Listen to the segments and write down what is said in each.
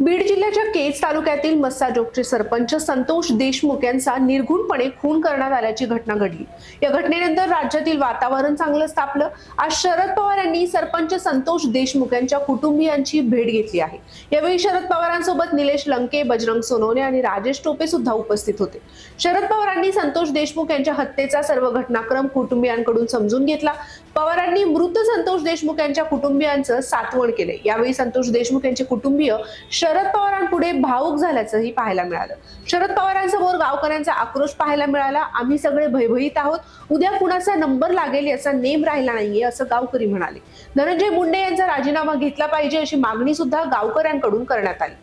बीड जिल्ह्याच्या केज तालुक्यातील मस्साजोगचे सरपंच संतोष देशमुख यांचा निर्घुणपणे खून करण्यात आल्याची घटना घडली. या घटनेनंतर राज्यातील वातावरण चांगलं स्थापलं. आज शरद पवार यांनी सरपंच संतोष देशमुख यांच्या कुटुंबियांची भेट घेतली आहे. यावेळी शरद पवारांसोबत निलेश लंके बजरंग सोनवणे आणि राजेश टोपे सुद्धा उपस्थित होते. शरद पवारांनी संतोष देशमुख यांच्या हत्येचा सर्व घटनाक्रम कुटुंबियांकडून समजून घेतला. पवारांनी मृत संतोष देशमुख यांच्या कुटुंबियांचं सातवण केले. यावेळी संतोष देशमुख यांचे कुटुंबीय शरद पवारांपुढे भाऊक झाल्याचंही पाहायला मिळालं. शरद पवारांसमोर गावकऱ्यांचा आक्रोश पाहायला मिळाला. आम्ही सगळे भयभीत आहोत. उद्या कुणाचा नंबर लागेल याचा नेम राहिला नाहीये असं गावकरी म्हणाले. धनंजय मुंडे यांचा राजीनामा घेतला पाहिजे अशी मागणी सुद्धा गावकऱ्यांकडून करण्यात आली.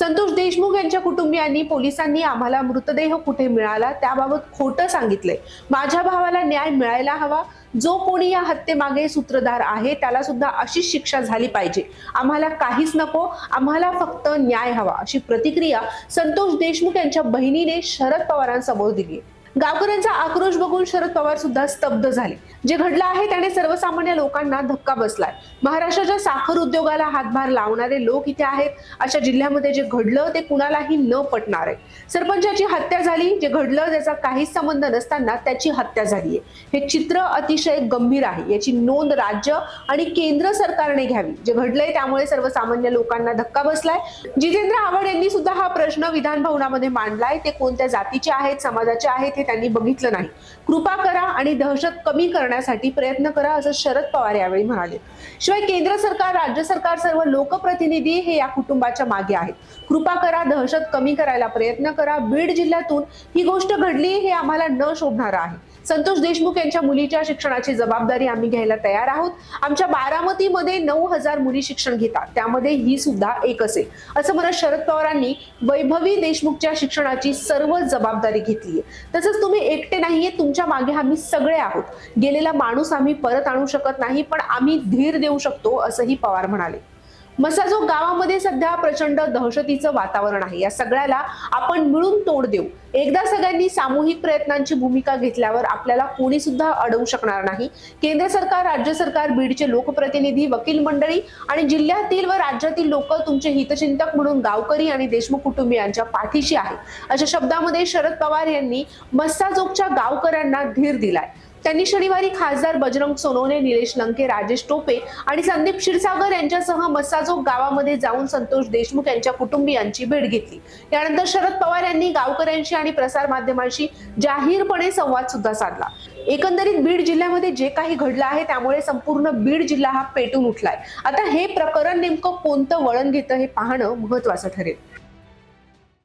संतोष देशमुख यांच्या कुटुंबियांनी पोलिसांनी आम्हाला मृतदेह कुठे मिळाला त्याबाबत खोटं सांगितलंय. माझ्या भावाला न्याय मिळायला हवा. जो कोणी या हत्येमागे सूत्रधार आहे त्याला सुद्धा अशीच शिक्षा झाली पाहिजे. आम्हाला काहीच नको आम्हाला फक्त न्याय हवा अशी प्रतिक्रिया संतोष देशमुख यांच्या बहिणीने शरद पवारांसमोर दिली गावकऱ्यांचा आक्रोश बघून शरद पवार सुद्धा स्तब्ध झाले. जे घडलं आहे त्याने सर्वसामान्य लोकांना धक्का बसलाय. महाराष्ट्राच्या साखर उद्योगाला हातभार लावणारे लोक इथे आहेत. अशा जिल्ह्यामध्ये जे घडलं ते कुणालाही न पटणार आहे. सरपंचाची हत्या झाली. जे घडलं त्याचा काहीच संबंध नसताना त्याची हत्या झाली आहे हे चित्र अतिशय गंभीर आहे. याची नोंद राज्य आणि केंद्र सरकारने घ्यावी. जे घडलंय त्यामुळे सर्वसामान्य लोकांना धक्का बसलाय. जितेंद्र आव्हाड यांनी सुद्धा हा प्रश्न विधान भवनामध्ये मांडलाय. ते कोणत्या जातीचे आहेत समाजाचे आहेत हे त्यांनी बघितलं नाही. कृपा करा आणि दहशत कमी करण्यासाठी प्रयत्न करा असं शरद पवार यावेळी म्हणाले. शिवाय केंद्र सरकार राज्य सरकार सर्व लोकप्रतिनिधी हे या कुटुंबाच्या मागे आहेत. कृपा करा दहशत कमी करायला प्रयत्न करा. बीड जिल्ह्यातून ही गोष्ट घडली हे आम्हाला न शोभणारं आहे. संतोष देशमुख यांच्या मुलीच्या शिक्षणाची जबाबदारी आम्ही घ्यायला तयार आहोत. आमच्या बारामतीमध्ये नऊ हजार मुली शिक्षण घेतात. त्यामध्ये ही सुद्धा एक असेल. असं म्हणत शरद पवारांनी वैभवी देशमुखच्या शिक्षणाची सर्व जबाबदारी घेतली आहे. तसंच तुम्ही एकटे नाहीये तुमच्या मागे आम्ही सगळे आहोत. गेलेला माणूस आम्ही परत आणू शकत नाही पण आम्ही धीर देऊ शकतो असंही पवार म्हणाले. मसाजो गावामध्ये सध्या प्रचंड दहशतीचं वातावरण आहे या सगळ्याला आपण मिळून तोड देऊ. एकदा सगळ्यांनी सामूहिक प्रयत्नांची भूमिका घेतल्यावर आपल्याला कोणी सुद्धा अडवू शकणार नाही. केंद्र सरकार राज्य सरकार बीडचे लोकप्रतिनिधी वकील मंडळी आणि जिल्ह्यातील व राज्यातील लोक तुमचे हितचिंतक म्हणून गावकरी आणि देशमुख कुटुंबियांच्या पाठीशी आहे अशा शब्दामध्ये शरद पवार यांनी मस्साजोगच्या गावकऱ्यांना धीर दिलाय. त्यांनी शनिवारी खासदार बजरंग सोनवणे निलेश लंके राजेश टोपे आणि संदीप क्षीरसागर यांच्यासह मसाजोग गावामध्ये जाऊन संतोष देशमुख यांच्या कुटुंबियांची भेट घेतली. यानंतर शरद पवार यांनी गावकऱ्यांशी आणि प्रसार माध्यमांशी जाहीरपणे संवाद सुद्धा साधला. एकंदरीत बीड जिल्ह्यामध्ये जे काही घडलं आहे त्यामुळे संपूर्ण बीड जिल्हा हा पेटून उठलाय. आता हे प्रकरण नेमकं कोणतं वळण घेतं हे पाहणं महत्वाचं ठरेल.